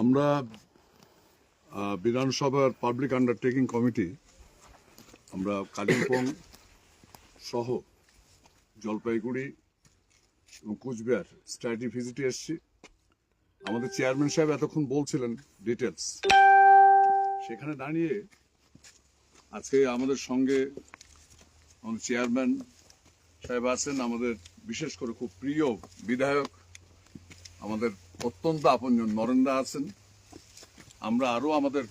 আমরা বিধানসভার public undertaking committee আমরা কালিম্পং সহ জলপাইগুড়ি এবং কুচবিহার স্টাডি ভিজিটে এসছি। আমাদের চেয়ারম্যান সাহেব এতক্ষণ বলছিলেন ডিটেলস সেখানে দাঁড়িয়ে আজকে আমাদের সঙ্গে আমাদের চেয়ারম্যান সাহেব আছেন, আমাদের বিশেষ করে খুব প্রিয় বিধায়ক, আমাদের অত্যন্ত আপনজন নরেন্দা আছেন। আমরা আরও আমাদের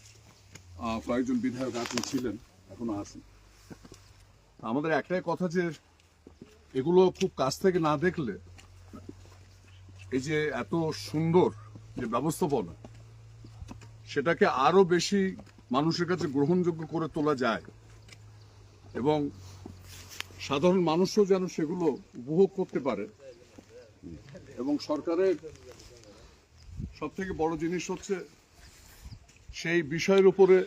কয়েকজন বিধায়ক আছেন, ছিলেন, এখনও আছেন। আমাদের একটাই কথা যে, এগুলো খুব কাছ থেকে না দেখলে, এই যে এত সুন্দর যে ব্যবস্থাপনা, সেটাকে আরও বেশি মানুষের কাছে গ্রহণযোগ্য করে তোলা যায়। এবং সাধারণ মানুষও যেন সেগুলো উপভোগ করতে পারে। এবং সরকারের সব থেকে বড় জিনিস হচ্ছে সেই বিষয়ের উপরে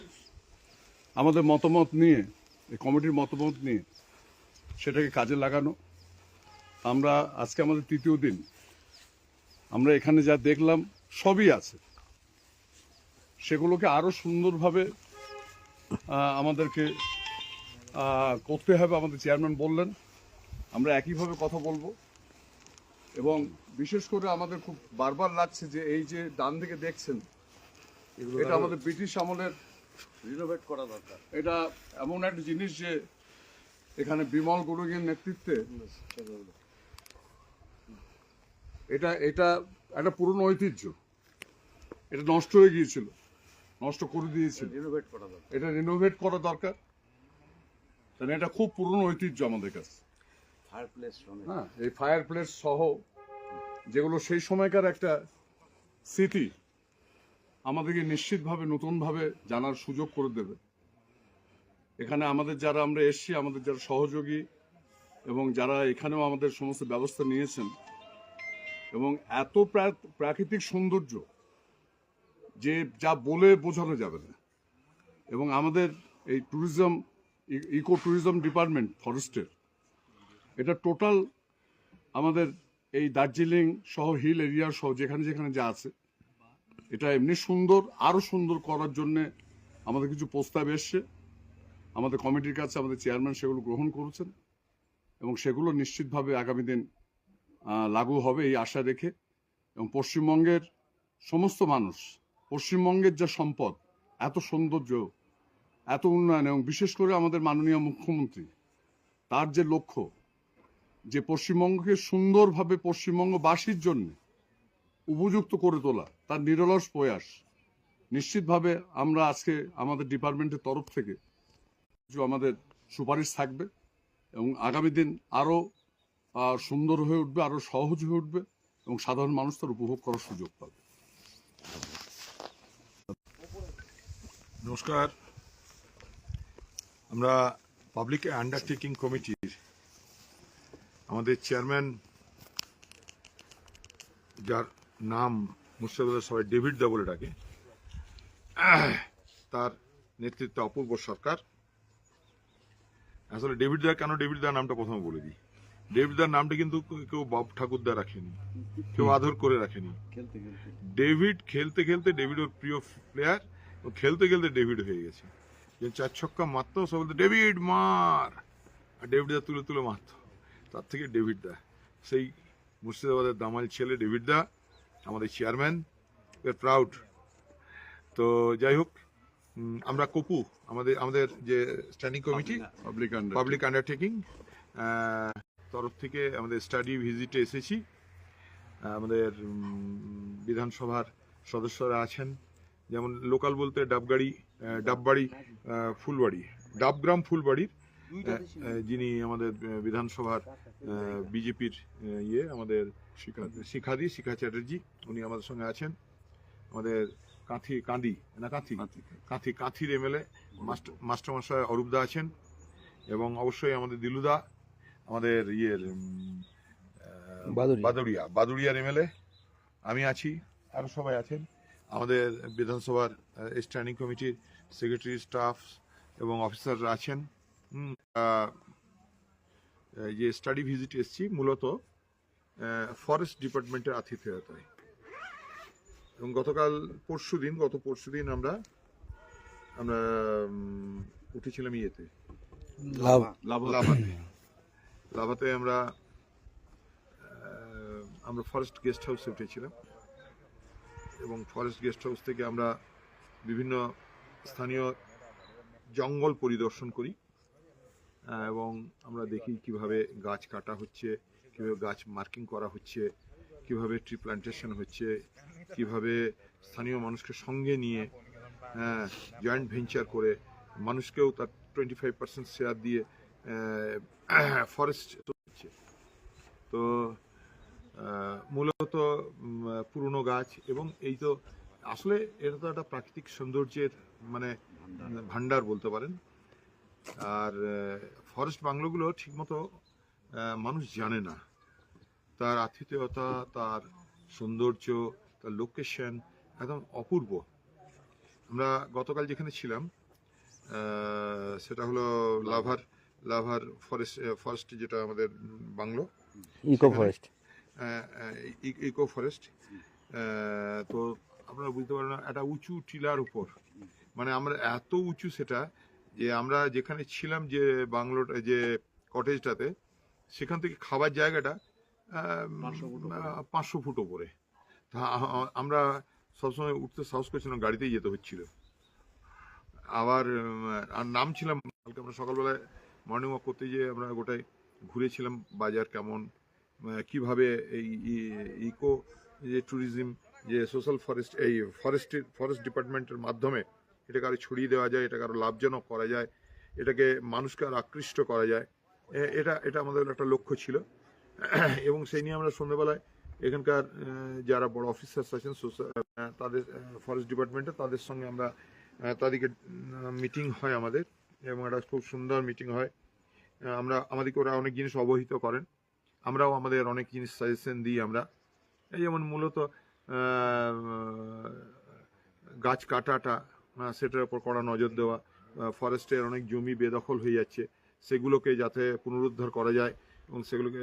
আমাদের মতামত নিয়ে, এই কমিটির মতামত নিয়ে সেটাকে কাজে লাগানো। আমরা আজকে আমাদের তৃতীয় দিন। আমরা এখানে যা দেখলাম সবই আছে। সেগুলোকে আরও সুন্দরভাবে আমাদেরকে করতে হবে, আমাদের চেয়ারম্যান বললেন। আমরা একইভাবে কথা বলব। এবং বিশেষ করে আমাদের খুব বারবার লাগছে যে এই যে ডান দিকে দেখছেন এটা আমাদের ব্রিটিশ আমলের রিনোভেট করা দরকার। এটা এমন একটা জিনিস যে এখানে বিমল গুরুগের নেতৃত্বে এটা এটা একটা পুরনো ঐতিহ্য। এটা নষ্ট হয়ে গিয়েছিল নষ্ট করে দিয়েছিল। রিনোভেট করা দরকার। এটা রিনোভেট করা দরকার। কারণ এটা খুব পুরনো ঐতিহ্য আমাদের কাছে। হ্যাঁ এই ফায়ার প্লেস সহ যেগুলো সেই সময়কার একটা স্মৃতি, আমাদেরকে নিশ্চিতভাবে, নতুনভাবে জানার সুযোগ করে দেবে। এখানে আমাদের যারা আমরা এসছি, আমাদের যারা সহযোগী এবং যারা এখানেও আমাদের সমস্ত ব্যবস্থা নিয়েছেন এবং এত প্রা- প্রাকৃতিক সৌন্দর্য যে যা বলে বোঝানো যাবে না। এবং আমাদের এই ট্যুরিজম ইকো ট্যুরিজম ডিপার্টমেন্ট ফরেস্টের এটা টোটাল আমাদের এই দার্জিলিং সহ হিল এরিয়া সহ যেখানে যেখানে যা আছে, এটা এমনি সুন্দর আরও সুন্দর করার জন্যে আমাদের কিছু প্রস্তাব এসছে। আমাদের কমিটির কাছে আমাদের চেয়ারম্যান সেগুলো গ্রহণ করেছেন এবং সেগুলো নিশ্চিতভাবে আগামী দিন লাগু হবে এই আশা রেখে। এবং পশ্চিমবঙ্গের সমস্ত মানুষ, পশ্চিমবঙ্গের যা সম্পদ, এত সৌন্দর্য, এত উন্নয়ন এবং বিশেষ করে আমাদের মাননীয় মুখ্যমন্ত্রী, তার যে লক্ষ্য যে পশ্চিমবঙ্গকে সুন্দরভাবে পশ্চিমবঙ্গবাসীর জন্য উপযুক্ত করে তোলা, তার নিরলস প্রয়াস। নিশ্চিতভাবে আমরা আজকে আমাদের ডিপার্টমেন্টের তরফ থেকে কিছু আমাদের সুপারিশ থাকবে এবং আগামী দিন আরও সুন্দর হয়ে উঠবে, আরও সহজ হয়ে উঠবে এবং সাধারণ মানুষ তার উপভোগ করার সুযোগ পাবে। নমস্কার। আমরা পাবলিক আন্ডারটেকিং কমিটির আমাদের চেয়ারম্যান, যার নাম মুর্শিদাবাদের সবাই ডেভিড দা বলে ডাকে, তার নেতৃত্বে অপূর্ব সরকার। আসলে ডেভিড দা, কেন ডেভিড দা নামটা প্রথমে বলে দিই? ডেভিড দার নামটা কিন্তু কেউ বাব ঠাকুরদা রাখেনি, কেউ আদর করে রাখেনি। ডেভিড খেলতে খেলতে ডেভিড ওর প্রিয় প্লেয়ার, ও খেলতে খেলতে ডেভিড হয়ে গেছে। যে চার ছক্কা মারতো সব ডেভিড, মার! আর ডেভিড দা তুলে তুলে মারতো। তার থেকে ডেভিড দা। সেই মুর্শিদাবাদের দামাল ছেলে ডেভিড দা আমাদের চেয়ারম্যান এর প্রাউড তো যাই হোক আমরা কপু আমাদের আমাদের যে standing committee public public undertaking তরফ থেকে আমাদের স্টাডি ভিজিটে এসেছি। আমাদের বিধানসভার সদস্যরা আছেন। যেমন লোকাল বলতে ডাবগাড়ি ডাববাড়ি ফুলবাড়ি। ডাবগ্রাম ফুলবাড়ির যিনি আমাদের বিধানসভার বিজেপির ইয়ে আমাদের শিখাদি শিখা চ্যাটার্জি উনি আমাদের সঙ্গে আছেন। আমাদের কাঁথি কাঁদি না কাঁথি? কাঁথি কাঁথির এমএলএ মাস্টারমশাই অরূপদা আছেন এবং অবশ্যই আমাদের দিলুদা আমাদের ইয়ের বাদুড়িয়া। বাদুড়িয়া বাদুড়িয়ার এমএলএ আমি আছি আরও সবাই আছেন। আমাদের বিধানসভার স্ট্যান্ডিং কমিটির সেক্রেটারি স্টাফ এবং অফিসাররা আছেন। যে স্টাডি ভিজিট এসেছি মূলত ফরেস্ট ডিপার্টমেন্টের আতিথেয়তায়। এবং গতকাল পরশু দিন গত পরশু দিন আমরা আমরা উঠেছিলাম ইয়েতে। লাভ। লাভাতে। লাভাতে। আমরা আমরা ফরেস্ট গেস্ট হাউসে উঠেছিলাম। এবং ফরেস্ট গেস্ট হাউস থেকে আমরা বিভিন্ন স্থানীয় জঙ্গল পরিদর্শন করি। এবং আমরা দেখি কীভাবে গাছ কাটা হচ্ছে, কীভাবে গাছ মার্কিং করা হচ্ছে, কীভাবে ট্রি প্ল্যান্টেশন হচ্ছে, কীভাবে স্থানীয় মানুষকে সঙ্গে নিয়ে জয়েন্ট ভেঞ্চার করে মানুষকেও তার টোয়েন্টি ফাইভ পার্সেন্ট শেয়ার দিয়ে ফরেস্ট হচ্ছে। তো মূলত পুরনো গাছ এবং এই তো আসলে এটা তো একটা প্রাকৃতিক সৌন্দর্যের মানে ভান্ডার বলতে পারেন। আর ফরেস্ট বাংলোগুলো ঠিকমতো মানুষ জানে না। তার আতিথেয়তা তার সৌন্দর্য তার লোকেশন একদম অপূর্ব। আমরা গতকাল যেখানে ছিলাম সেটা হলো লাভার লাভার ফরেস্ট ফরেস্ট যেটা আমাদের bungalow. Eco forest eco forest তো আপনারা বুঝতে পারেন না একটা উঁচু টিলার উপর। মানে আমরা এত উঁচু সেটা যে আমরা যেখানে ছিলাম যে বাংলোটা যে কটেজটাতে সেখান থেকে খাবার জায়গাটা পাঁচশো ফুট ওপরে। তা আমরা সবসময় উঠতে সাহস করছিলাম গাড়িতেই যেতে হচ্ছিল। আবার আর নামছিলাম কালকে আমরা সকালবেলায় মর্নিং ওয়াক করতে গিয়ে আমরা গোটাই ঘুরেছিলাম বাজার কেমন কীভাবে এই ইকো যে ট্যুরিজম যে সোশ্যাল ফরেস্ট এই ফরেস্টের ফরেস্ট ডিপার্টমেন্টের মাধ্যমে এটাকে আরও ছড়িয়ে দেওয়া যায়, এটাকে আরও লাভজনক করা যায়, এটাকে মানুষকে আরও আকৃষ্ট করা যায়। এটা এটা আমাদের একটা লক্ষ্য ছিল। এবং সেই নিয়ে আমরা সন্ধ্যেবেলায় এখানকার যারা বড় অফিসার্স আছেন তাদের ফরেস্ট ডিপার্টমেন্টে তাদের সঙ্গে আমরা তাদেরকে মিটিং হয় আমাদের। এবং একটা খুব সুন্দর মিটিং হয়। আমরা, আমাদেরকে ওরা অনেক জিনিস অবহিত করেন। আমরাও আমাদের অনেক জিনিস সাজেশন দিই আমরা। যেমন মূলত গাছ কাটাটা সেটার উপর কড়া নজর দেওয়া ফরেস্টের অনেক জমি বেদখল হয়ে যাচ্ছে, সেগুলোকে যাতে পুনরুদ্ধার করা যায় এবং সেগুলোকে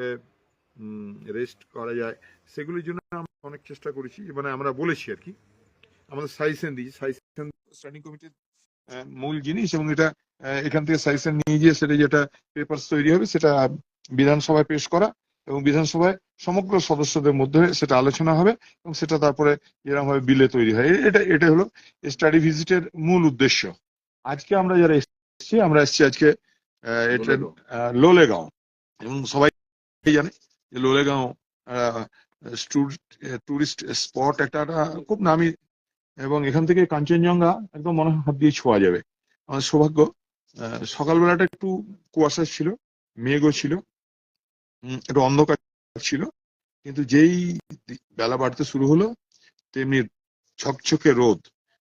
রেস্ট করা যায়, সেগুলির জন্য আমরা অনেক চেষ্টা করেছি মানে আমরা বলেছি আর কি। আমাদের সাজেশন দিয়েছি সাজেশন স্ট্যান্ডিং কমিটির মূল জিনিস এবং এটা এখান থেকে সাজেশন নিয়ে গিয়ে সেটা যেটা পেপার তৈরি হবে সেটা বিধানসভায় পেশ করা এবং বিধানসভায় সমগ্র সদস্যদের মধ্যে সেটা আলোচনা হবে এবং সেটা তারপরে এরকম ভাবে বিলে তৈরি হয়। এটা এটা হলো স্টাডি ভিজিটের মূল উদ্দেশ্য। আজকে আমরা যারা এসেছি আমরা এসেছি আজকে এটা লোলেগাঁও। এবং সবাই জানে যে লোলেগাঁও টুরিস্ট স্পট একটা খুব নামি এবং এখান থেকে কাঞ্চনজঙ্ঘা একদম মনে হাত দিয়ে ছোঁয়া যাবে। আমাদের সৌভাগ্য সকালবেলাটা একটু কুয়াশা ছিল মেঘও ছিল। একটু অন্ধকার ছিল, কিন্তু যেই বেলা বাড়তে শুরু হলো, তেমনি ঝকঝকে রোদ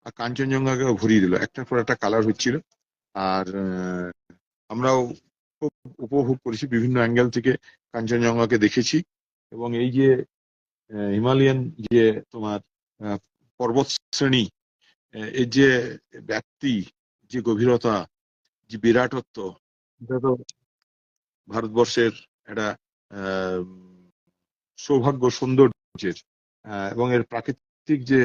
আর কাঞ্চনজঙ্ঘাকে ভরিয়ে দিল। একটার পর একটা কালার হচ্ছিল। আর আমরাও খুব উপভোগ করেছি বিভিন্ন অ্যাঙ্গেল থেকে কাঞ্চনজঙ্ঘাকে দেখেছি। এবং এই যে হিমালয়ান যে তোমার পর্বত শ্রেণি এর যে ব্যক্তি যে গভীরতা, যে বিরাটত্ব, এটা তো ভারতবর্ষের একটা সৌভাগ্য সৌন্দর্যের এবং এর প্রাকৃতিক যে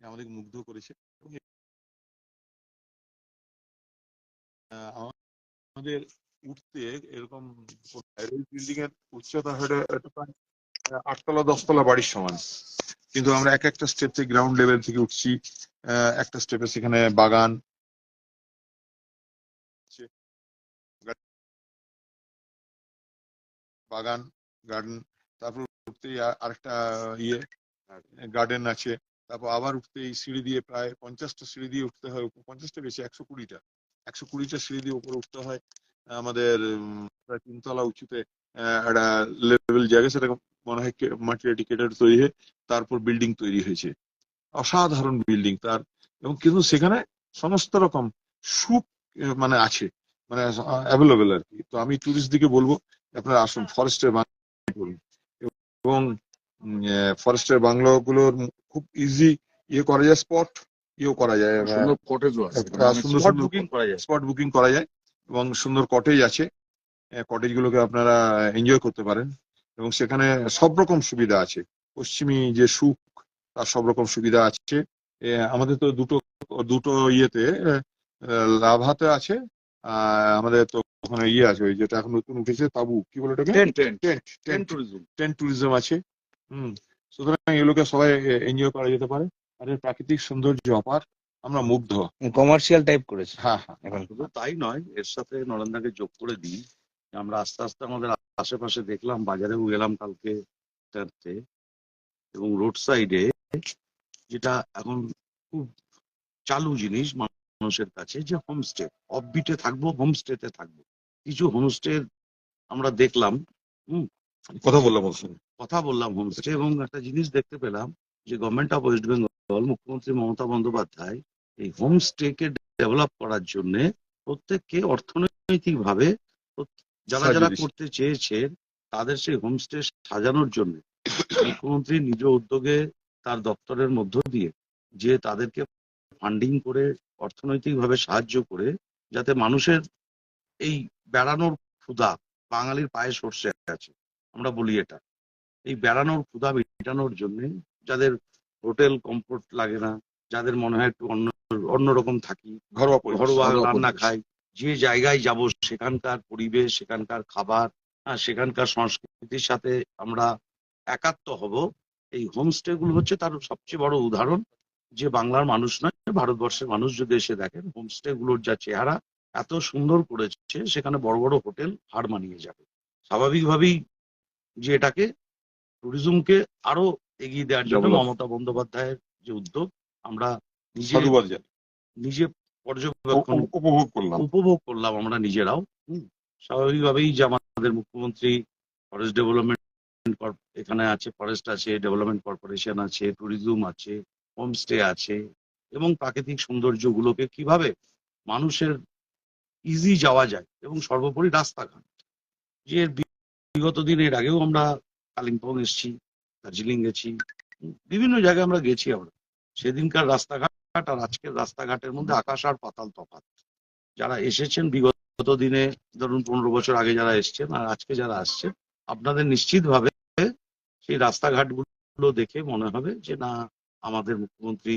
আমাদের মুগ্ধ করেছে আমাদের উঠতে এরকম বিল্ডিং এর উচ্চতা আটতলা, দশতলা বাড়ির সমান। কিন্তু আমরা এক একটা স্টেপ থেকে গ্রাউন্ড লেভেল থেকে উঠছি একটা স্টেপে সেখানে বাগান বাগান গার্ডেন তারপর উঠতেই আর- আরেকটা ইয়ে গার্ডেন আছে, তারপর আবার উঠতেই সিঁড়ি দিয়ে প্রায় পঞ্চাশটা সিঁড়ি দিয়ে উঠতে হয়, পঞ্চাশটা বেশি, একশো কুড়িটা একশো কুড়িটা সিঁড়ি দিয়ে উপরে উঠতে হয়, আমাদের প্রায় তিনতলা উঁচুতে একটা লেভেল জায়গা সেটা মনে হয় মাটির টিকেটের তৈরি হয়ে, তারপর বিল্ডিং তৈরি হয়েছে। অসাধারণ বিল্ডিং তার, এবং কিন্তু সেখানে সমস্ত রকম সুখ মানে আছে মানে অ্যাভেলেবেল আর কি। তো আমি টুরিস্ট দিকে বলব আপনারা আসুন ফরেস্টের বাংলো করুন এবং ফরেস্টের বাংলোগুলোর খুব ইজি ইয়ে করা যায় স্পট ইয়েও করা যায়। সুন্দর কটেজও আছে। একটা সুন্দর স্পট বুকিং করা যায়। স্পট বুকিং করা যায় এবং সুন্দর কটেজ আছে। কটেজ গুলোকে আপনারা এনজয় করতে পারেন। এবং সেখানে সব রকম সুবিধা আছে। পশ্চিমী যে সুখ তার সব রকম সুবিধা আছে। এ, আমাদের তো দুটো দুটো ইয়েতে আহ, লাভাতে আছে। আমাদের তো ওখানে ইয়ে আছে ওই যেটা এখন নতুন উঠেছে তাবু কি বলে ওটাকে? টেন্ট ট্যুরিজম টেন্ট ট্যুরিজম আছে হুম। সুতরাং এগুলোকে সবাই এনজয় করা যেতে পারে। আর এর প্রাকৃতিক সৌন্দর্য অপার আমরা মুগ্ধ। কমার্শিয়াল টাইপ করেছে। হ্যাঁ হ্যাঁ। এখন। শুধু তাই নয় এর সাথে নরেন্দ্রকে যোগ করে দিই আমরা আস্তে আস্তে আমাদের আশেপাশে দেখলাম বাজারেও গেলাম কালকে এবং রোড সাইডে যেটা এখন খুব চালু জিনিস মানুষের কাছে যে হোমস্টে অফবিটে থাকব হোমস্টেতে থাকব। কিছু হোমস্টে আমরা দেখলাম কথা বললাম কথা বললাম হোমস্টে এবং একটা জিনিস দেখতে পেলাম যে গভর্নমেন্ট অফ ওয়েস্ট বেঙ্গল মুখ্যমন্ত্রী মমতা বন্দ্যোপাধ্যায় এই হোমস্টেকে ডেভেলপ করার জন্য প্রত্যেককে অর্থনৈতিক ভাবে যারা যারা করতে চেয়েছেন তাদের সেই হোমস্টে সাজানোর জন্য মুখ্যমন্ত্রী নিজ উদ্যোগে তার দপ্তরের মধ্য দিয়ে যে তাদেরকে ফান্ডিং করে অর্থনৈতিকভাবে সাহায্য করে যাতে মানুষের এই বেড়ানোর ক্ষুধা বাঙালির পায়ে সর্ষে আছে। আমরা বলি এটা। এই বেড়ানোর ক্ষুধা মেটানোর জন্য যাদের হোটেল কমফোর্ট লাগে না যাদের মনে হয় একটু অন্য অন্যরকম থাকি ঘরোয়া ঘরোয়া রান্না খাই যে জায়গায় যাব সেখানকার পরিবেশ সেখানকার খাবার সেখানকার সংস্কৃতির সাথে আমরা একাত্ম হব। এই হোমস্টে গুলো হচ্ছে তার সবচেয়ে বড় উদাহরণ। যে বাংলার মানুষ নয় ভারতবর্ষের মানুষ যদি এসে দেখেন হোমস্টে গুলোর যা চেহারা এত সুন্দর করেছে সেখানে বড় বড় হোটেল হার মানিয়ে যাবে। স্বাভাবিকভাবেই যে এটাকে ট্যুরিজমকে আরও এগিয়ে দেওয়ার জন্য মমতা বন্দ্যোপাধ্যায়ের যে উদ্যোগ আমরা নিজে নিজে পর্যবেক্ষণ উপভোগ করলাম। উপভোগ করলাম আমরা নিজেরাও। হুম। স্বাভাবিকভাবেই যে আমাদের মুখ্যমন্ত্রী ফরেস্ট ডেভেলপমেন্ট এখানে আছে ফরেস্ট আছে ডেভেলপমেন্ট কর্পোরেশন আছে ট্যুরিজম আছে হোমস্টে আছে এবং প্রাকৃতিক সৌন্দর্যগুলোকে কীভাবে মানুষের ইজি যাওয়া যায় এবং সর্বোপরি রাস্তাঘাট। যে বিগত দিন এর আগেও আমরা কালিম্পং এসেছি, দার্জিলিং গেছি বিভিন্ন জায়গায় আমরা গেছি আমরা। সেদিনকার রাস্তাঘাট আর আজকের রাস্তাঘাটের মধ্যে আকাশ আর পাতাল তফাৎ। যারা এসেছেন বিগত দিনে, ধরুন পনেরো বছর আগে যারা এসেছেন আর আজকে যারা আসছেন, আপনাদের নিশ্চিতভাবে সেই রাস্তাঘাটগুলো দেখে মনে হবে যে না আমাদের মুখ্যমন্ত্রী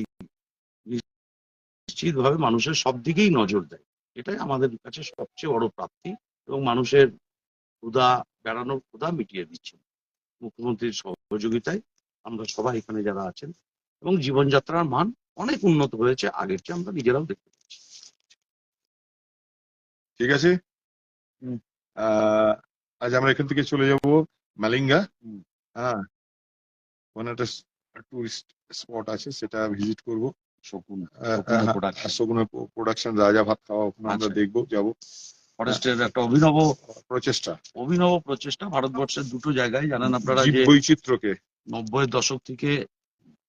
নিশ্চিতভাবে মানুষের সব দিকেই নজর দেয়। এটাই আমাদের কাছে সবচেয়ে বড় প্রাপ্তি এবং মানুষের ক্ষুধা বেড়ানোর ক্ষুধা মিটিয়ে দিচ্ছেন মুখ্যমন্ত্রীর সহযোগিতায় আমরা সবাই এখানে যারা আছেন এবং জীবনযাত্রার মান অনেক উন্নত হয়েছে আগের চেয়ে আমরা নিজেরাও দেখতে পাচ্ছি। ঠিক আছে? হুম। আহ, আজ আমরা এখান থেকে চলে যাব মালিঙ্গা। হ্যাঁ। ওখানে একটা টুরিস্ট স্পট আছে সেটা ভিজিট করব। শকুন শকুনের প্রোডাকশন রাজা ভাত খাওয়া ওখানে আমরা আচ্ছা। দেখব যাব। ফরেস্টের একটা অভিনব প্রচেষ্টা। অভিনব প্রচেষ্টা ভারতবর্ষের দুটো জায়গায় জানেন আপনারা যে বৈচিত্র্যকে। নব্বই দশক থেকে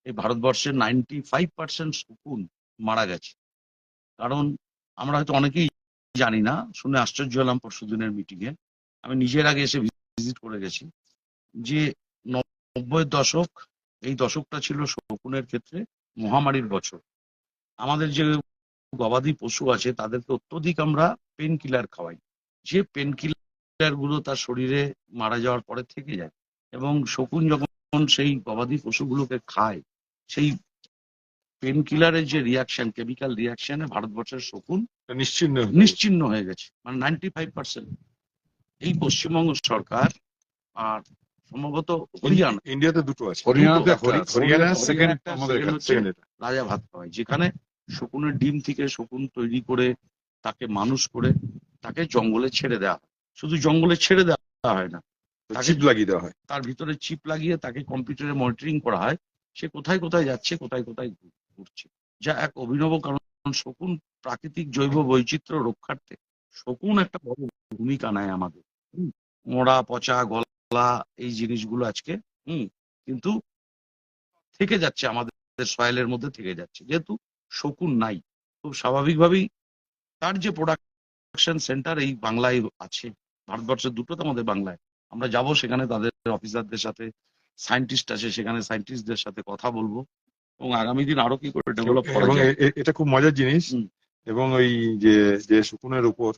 এই ভারতবর্ষের নাইনটি ফাইভ পার্সেন্ট শকুন মারা গেছে। কারণ আমরা হয়তো অনেকেই জানি না শুনে আশ্চর্য হলাম পরশু দিনের মিটিং এ আমি নিজের আগে এসে ভিজিট করে গেছি যে নব্বই দশক এই দশকটা ছিল শকুনের ক্ষেত্রে মহামারীর বছর। আমাদের যে গবাদি পশু আছে তাদেরকে অত্যধিক আমরা পেন কিলার খাওয়াই। যে পেন কিলারগুলো তার শরীরে মারা যাওয়ার পরে থেকে যায় এবং শকুন যখন সেই গবাদি পশুগুলোকে খায় সেই পেন কিলারের যে রিয়াকশন কেমিক্যাল রিয়াকশনে ভারতবর্ষের শকুন নিশ্চিন্ন নিশ্চিন্ন হয়ে গেছে। মানে নাইনটি ফাইভ পার্সেন্ট এই পশ্চিমবঙ্গ সরকার আর সম্ভবত হরিয়ানা। ইন্ডিয়াতে দুটো আছে। হরিয়ানাতে হরিয়ানা সেকেন্ড আমাদের। রাজা ভাত খাওয়ায় যেখানে শকুনের ডিম থেকে শকুন তৈরি করে তাকে মানুষ করে তাকে জঙ্গলে ছেড়ে দেওয়া হয়। শুধু জঙ্গলে ছেড়ে দেওয়া হয় না চিপ লাগিয়ে দেওয়া হয়। তার ভিতরে চিপ লাগিয়ে তাকে কম্পিউটারে মনিটরিং করা হয়। সে কোথায় কোথায় যাচ্ছে কোথায় কোথায় ঘুরছে। যা এক অভিনব কারণ শকুন প্রাকৃতিক জৈব বৈচিত্র্য রক্ষার্থে শকুন একটা বড় ভূমিকা নেয় আমাদের। হুম, মোড়া পচা গলা এই জিনিসগুলো আজকে হুম কিন্তু থেকে যাচ্ছে আমাদের সয়েলের মধ্যে থেকে যাচ্ছে। যেহেতু শকুন নাই খুব স্বাভাবিকভাবেই তার যে প্রোডাকশন সেন্টার এই বাংলায় আছে ভারতবর্ষের দুটো তো আমাদের বাংলায় আমরা যাব সেখানে তাদের অফিসারদের সাথে সায়েন্টিস্ট আছে সেখানে সায়েন্টিস্টদের সাথে কথা বলব এবং আগামী দিন আরও কি করে ডেভেলপ করা এটা খুব মজার জিনিস এবং ওই যে যে শকুনের উপর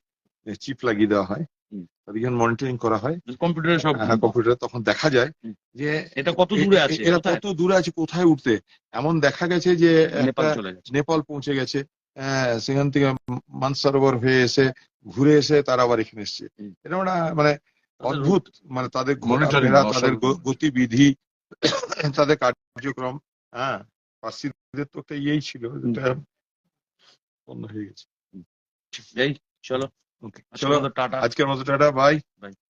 চিপ লাগিয়ে দেওয়া হয় যখন মনিটরিং করা হয় কম্পিউটারে সব হ্যাঁ কম্পিউটারে তখন দেখা যায় যে এটা কত দূরে আছে? এরা কত দূরে আছে কোথায় উঠতে? এমন দেখা গেছে যে নেপাল চলে গেছে। নেপাল পৌঁছে গেছে। আহ, সেখান থেকে মানসরোবর হয়ে এসে ঘুরে এসে তারা আবার এখানে এসছে। এটা একটা মানে অদ্ভুত মানে তাদের ঘোরাফেরা তাদের গতিবিধি তাদের কার্যক্রম হ্যাঁ পার্সিদের তো একটা ইয়েই ছিল বন্ধ হয়ে গেছে। চলো। চলো টাটা। আজকের মতো টাটা বাই Bye.